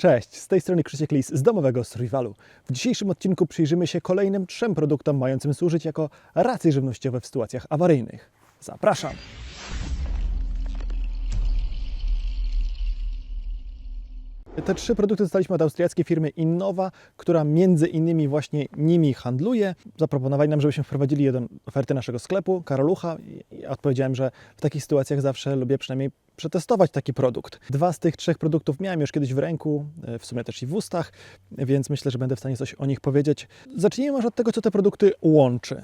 Cześć, z tej strony Krzysiek Lis z domowego Survivalu. W dzisiejszym odcinku przyjrzymy się kolejnym trzem produktom mającym służyć jako racje żywnościowe w sytuacjach awaryjnych. Zapraszam! Te trzy produkty dostaliśmy od austriackiej firmy Innova, która między innymi właśnie nimi handluje. Zaproponowali nam, żebyśmy wprowadzili je do oferty naszego sklepu, Karolucha. Ja odpowiedziałem, że w takich sytuacjach zawsze lubię przynajmniej przetestować taki produkt. Dwa z tych trzech produktów miałem już kiedyś w ręku, e, w sumie też i w ustach, więc myślę, że będę w stanie coś o nich powiedzieć. Zacznijmy może od tego, co te produkty łączy.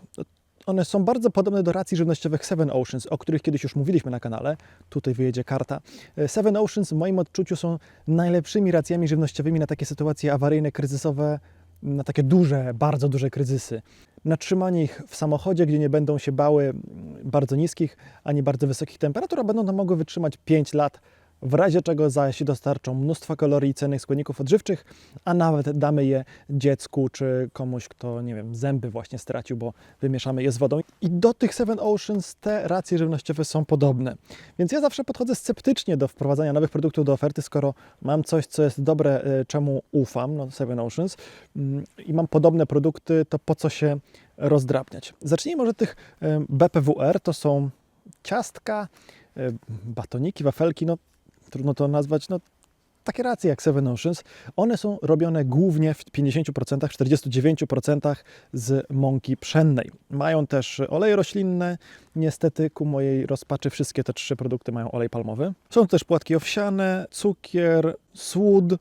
One są bardzo podobne do racji żywnościowych Seven Oceans, o których kiedyś już mówiliśmy na kanale. Tutaj wyjedzie karta. E, Seven Oceans w moim odczuciu są najlepszymi racjami żywnościowymi na takie sytuacje awaryjne, kryzysowe, na takie duże, bardzo duże kryzysy. Na trzymanie ich w samochodzie, gdzie nie będą się bały mm, bardzo niskich ani bardzo wysokich temperatur, a będą tam mogły wytrzymać 5 lat, w razie czego zaś dostarczą mnóstwo kalorii i cennych składników odżywczych, a nawet damy je dziecku czy komuś, kto, nie wiem, zęby właśnie stracił, bo wymieszamy je z wodą. I do tych Seven Oceans te racje żywnościowe są podobne. Więc ja zawsze podchodzę sceptycznie do wprowadzania nowych produktów do oferty, skoro mam coś, co jest dobre, y, czemu ufam, no Seven Oceans, mm, i mam podobne produkty, to po co się rozdrabniać? Zacznijmy może tych y, BPWR, to są ciastka, y, batoniki, wafelki, no trudno to nazwać, no takie racje jak Seven Oceans, one są robione głównie w 50%, 49% z mąki pszennej. Mają też oleje roślinne. Niestety ku mojej rozpaczy wszystkie te trzy produkty mają olej palmowy. Są też płatki owsiane, cukier, słód,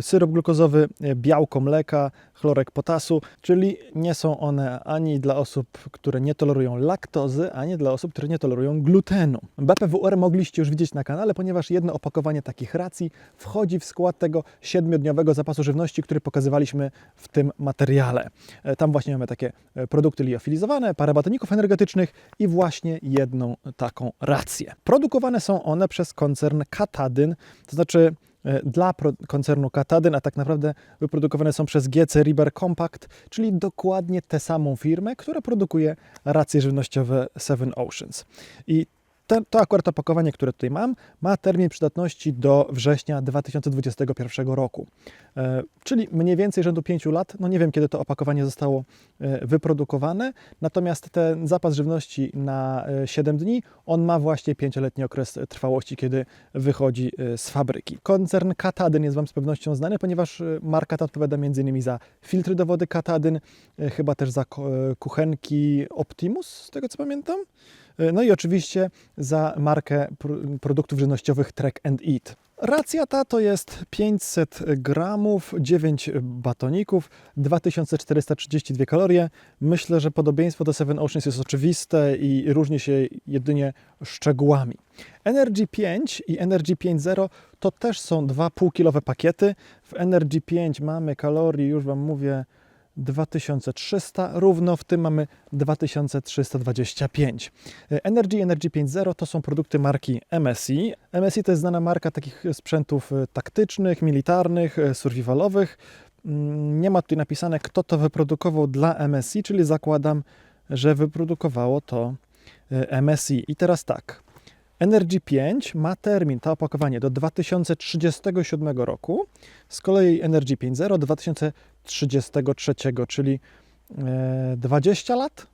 syrop glukozowy, białko mleka, chlorek potasu, czyli nie są one ani dla osób, które nie tolerują laktozy, ani dla osób, które nie tolerują glutenu. BPWR mogliście już widzieć na kanale, ponieważ jedno opakowanie takich racji wchodzi w skład tego siedmiodniowego zapasu żywności, który pokazywaliśmy w tym materiale. E, Tam właśnie mamy takie e, produkty liofilizowane, parę batoników energetycznych i właśnie jedną taką rację. Produkowane są one przez koncern Katadyn, to znaczy dla pro- koncernu Katadyn, a tak naprawdę wyprodukowane są przez GC Riber Compact, czyli dokładnie tę samą firmę, która produkuje racje żywnościowe Seven Oceans. I to akurat opakowanie, które tutaj mam, ma termin przydatności do września 2021 roku. E, czyli mniej więcej rzędu 5 lat. No nie wiem, kiedy to opakowanie zostało e, wyprodukowane, natomiast ten zapas żywności na e, 7 dni, on ma właśnie 5-letni okres trwałości, kiedy wychodzi e, z fabryki. Koncern Katadyn jest Wam z pewnością znany, ponieważ e, marka ta odpowiada m.in. za filtry do wody Katadyn, e, chyba też za e, kuchenki Optimus, z tego co pamiętam. E, No i oczywiście za markę pr- produktów żywnościowych Trek and Eat. Racja ta to jest 500 gramów, 9 batoników, 2432 kalorie. Myślę, że podobieństwo do Seven Oceans jest oczywiste i różni się jedynie szczegółami. Energy 5 i Energy 5.0 to też są dwa półkilowe pakiety. W Energy 5 mamy kalorii, już Wam mówię, 2300, równo w tym mamy 2325. Energy Energy 5.0 to są produkty marki MSI. MSI to jest znana marka takich sprzętów e, taktycznych, militarnych, e, survivalowych. Mm, Nie ma tutaj napisane, kto to wyprodukował dla MSI, czyli zakładam, że wyprodukowało to e, MSI. I teraz tak. Energy 5 ma termin, to opakowanie, do 2037 roku. Z kolei Energy 5.0 do 2033, czyli e, 20 lat,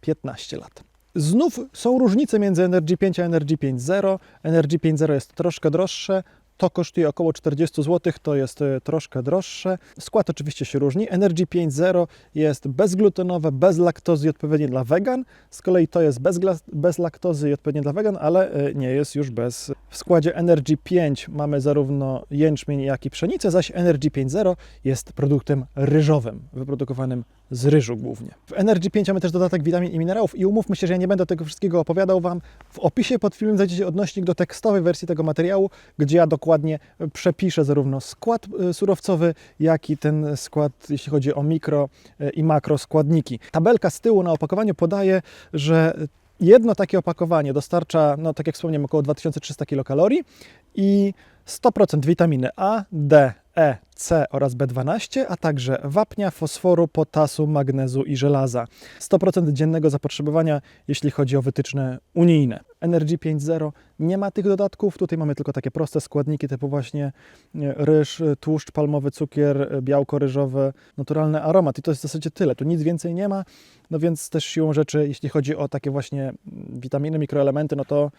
15 lat. Znów są różnice między Energy 5 a Energy 5.0. Energy 5.0 jest troszkę droższe. To kosztuje około 40 zł, to jest e, troszkę droższe. Skład oczywiście się różni. Energy 5.0 jest bezglutenowe, bez laktozy i odpowiednie dla wegan. Z kolei to jest bez, bez laktozy i odpowiednie dla wegan, ale e, nie jest już bez. W składzie Energy 5 mamy zarówno jęczmień, jak i pszenicę, zaś Energy 5.0 jest produktem ryżowym, wyprodukowanym z ryżu głównie. W Energy 5 mamy też dodatek witamin i minerałów i umówmy się, że ja nie będę tego wszystkiego opowiadał Wam. W opisie pod filmem znajdziecie odnośnik do tekstowej wersji tego materiału, gdzie ja dokładnie przepiszę zarówno skład e, surowcowy, jak i ten skład, jeśli chodzi o mikro e, i makro składniki. Tabelka z tyłu na opakowaniu podaje, że Jedno takie opakowanie dostarcza, no tak jak wspomniałem, około 2300 kilokalorii i 100% witaminy A, D, E, C oraz B12, a także wapnia, fosforu, potasu, magnezu i żelaza. 100% dziennego zapotrzebowania, jeśli chodzi o wytyczne unijne. Energy 5.0 nie ma tych dodatków, tutaj mamy tylko takie proste składniki typu właśnie e, ryż, tłuszcz palmowy, cukier, e, białko ryżowe, naturalny aromat i to jest w zasadzie tyle. Tu nic więcej nie ma, no więc też siłą rzeczy, jeśli chodzi o takie właśnie mm, witaminy, mikroelementy, no to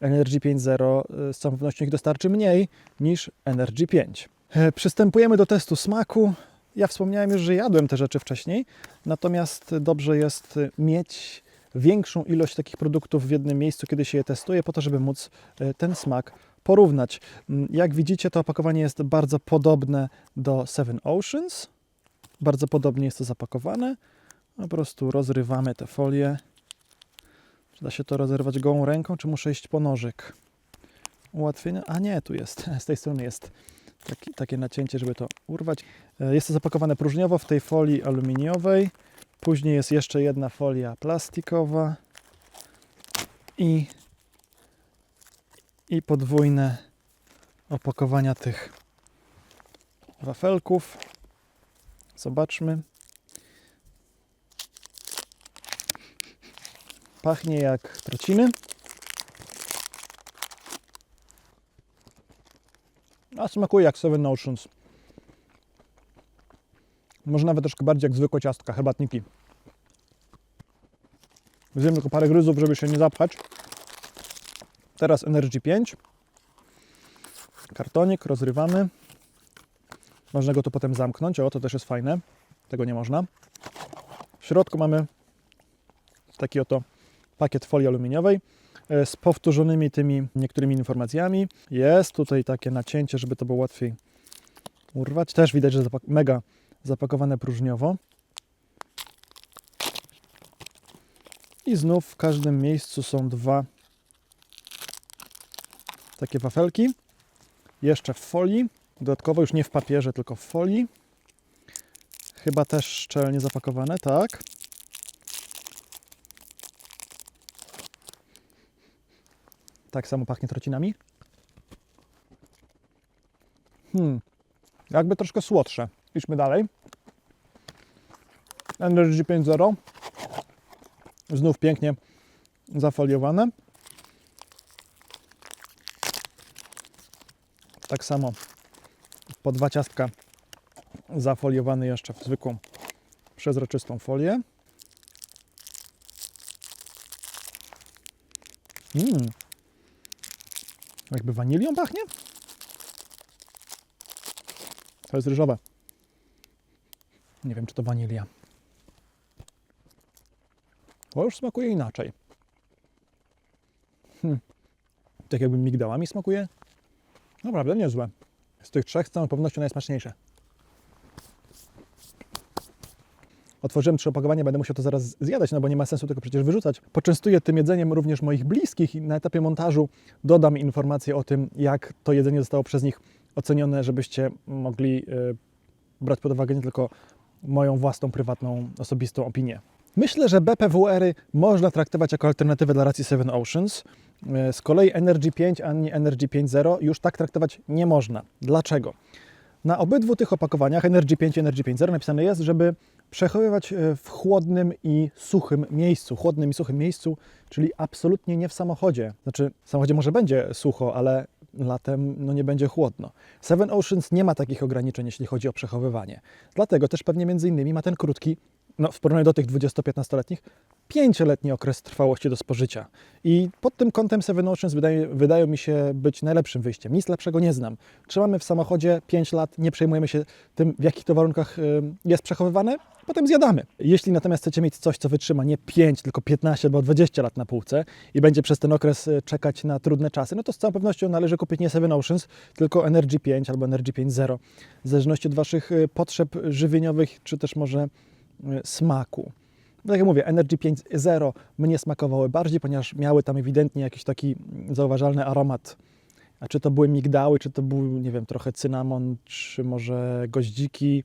Energy 5.0 y, z całą pewnością ich dostarczy mniej niż Energy 5. E, Przystępujemy do testu smaku. Ja wspomniałem już, że jadłem te rzeczy wcześniej, natomiast dobrze jest y, mieć większą ilość takich produktów w jednym miejscu, kiedy się je testuje, po to, żeby móc ten smak porównać. Mm, Jak widzicie, to opakowanie jest bardzo podobne do Seven Oceans. Bardzo podobnie jest to zapakowane. Po prostu rozrywamy tę folię. Czy da się to rozerwać gołą ręką, czy muszę iść po nożyk? Ułatwienie? A nie, tu jest. Z tej strony jest taki, takie nacięcie, żeby to urwać. E, Jest to zapakowane próżniowo w tej folii aluminiowej. Później jest jeszcze jedna folia plastikowa i, i podwójne opakowania tych wafelków. Zobaczmy. Pachnie jak trociny. A smakuje jak Seven Oceans. Może nawet troszkę bardziej jak zwykłe ciastka, herbatniki. Zjem tylko parę gryzów, żeby się nie zapchać. Teraz Energy 5. Kartonik rozrywamy. Można go to potem zamknąć. O, to też jest fajne. Tego nie można. W środku mamy taki oto pakiet folii aluminiowej e, z powtórzonymi tymi niektórymi informacjami. Jest tutaj takie nacięcie, żeby to było łatwiej urwać. Też widać, że zapak- mega zapakowane próżniowo. I znów w każdym miejscu są dwa takie wafelki. Jeszcze w folii. Dodatkowo już nie w papierze, tylko w folii. Chyba też szczelnie zapakowane, tak. Tak samo pachnie trocinami. Hmm. Jakby troszkę słodsze. Idźmy dalej. Energy 5.0. Znów pięknie zafoliowane. Tak samo po dwa ciastka zafoliowane jeszcze w zwykłą przezroczystą folię. Mm. Jakby wanilią pachnie? To jest ryżowe. Nie wiem, czy to wanilia. To już smakuje inaczej. Hmm. Tak jakby migdałami smakuje. Naprawdę niezłe. Z tych trzech z całą pewnością najsmaczniejsze. Otworzyłem trzy opakowania, będę musiał to zaraz zjadać, no bo nie ma sensu tego przecież wyrzucać. Poczęstuję tym jedzeniem również moich bliskich i na etapie montażu dodam informacje o tym, jak to jedzenie zostało przez nich ocenione, żebyście mogli y, brać pod uwagę nie tylko moją własną, prywatną, osobistą opinię. Myślę, że BPWR-y można traktować jako alternatywę dla racji Seven Oceans. Y, Z kolei Energy 5 ani Energy 5.0 już tak traktować nie można. Dlaczego? Na obydwu tych opakowaniach Energy 5 i Energy 5.0 napisane jest, żeby przechowywać e, w chłodnym i suchym miejscu. Chłodnym i suchym miejscu, czyli absolutnie nie w samochodzie. Znaczy, w samochodzie może będzie sucho, ale latem no, nie będzie chłodno. Seven Oceans nie ma takich ograniczeń, jeśli chodzi o przechowywanie. Dlatego też pewnie między innymi ma ten krótki, no w porównaniu do tych 20-15-letnich, 5-letni okres trwałości do spożycia. I pod tym kątem Seven Oceans wydaje, wydają mi się być najlepszym wyjściem. Nic lepszego nie znam. Trzymamy w samochodzie 5 lat, nie przejmujemy się tym, w jakich to warunkach jest przechowywane, potem zjadamy. Jeśli natomiast chcecie mieć coś, co wytrzyma nie 5, tylko 15 albo 20 lat na półce i będzie przez ten okres y, czekać na trudne czasy, no to z całą pewnością należy kupić nie Seven Oceans, tylko Energy 5 albo Energy 5.0, w zależności od Waszych y, potrzeb żywieniowych, czy też może smaku. Tak jak mówię, Energy 5.0 mnie smakowały bardziej, ponieważ miały tam ewidentnie jakiś taki zauważalny aromat. A czy to były migdały, czy to był, nie wiem, trochę cynamon, czy może goździki.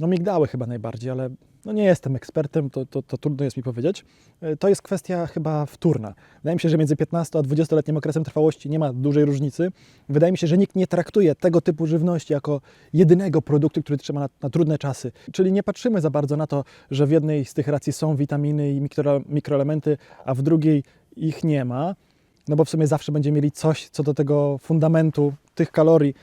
No migdały chyba najbardziej, ale no nie jestem ekspertem, to, to, to trudno jest mi powiedzieć. E, To jest kwestia chyba wtórna. Wydaje mi się, że między 15 a 20-letnim okresem trwałości nie ma dużej różnicy. Wydaje mi się, że nikt nie traktuje tego typu żywności jako jedynego produktu, który trzyma na, na trudne czasy. Czyli nie patrzymy za bardzo na to, że w jednej z tych racji są witaminy i mikro, mikroelementy, a w drugiej ich nie ma. No bo w sumie zawsze będziemy mieli coś, co do tego fundamentu tych kalorii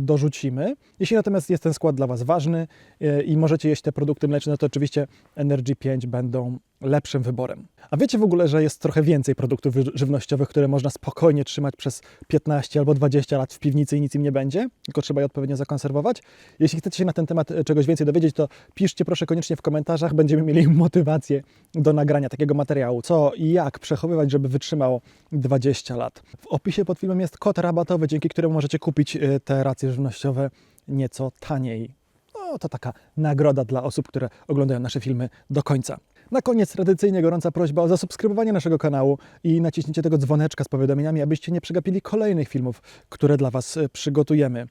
dorzucimy. Jeśli natomiast jest ten skład dla Was ważny e, i możecie jeść te produkty mleczne, to oczywiście Energy 5 będą lepszym wyborem. A wiecie w ogóle, że jest trochę więcej produktów ży- żywnościowych, które można spokojnie trzymać przez 15 albo 20 lat w piwnicy i nic im nie będzie, tylko trzeba je odpowiednio zakonserwować? Jeśli chcecie się na ten temat e, czegoś więcej dowiedzieć, to piszcie proszę koniecznie w komentarzach, będziemy mieli motywację do nagrania takiego materiału. Co i jak przechowywać, żeby wytrzymało 20 lat. W opisie pod filmem jest kod rabatowy, dzięki któremu możecie kupić e, te racje żywnościowe nieco taniej. No, to taka nagroda dla osób, które oglądają nasze filmy do końca. Na koniec tradycyjnie gorąca prośba o zasubskrybowanie naszego kanału i naciśnięcie tego dzwoneczka z powiadomieniami, abyście nie przegapili kolejnych filmów, które dla Was e, przygotujemy.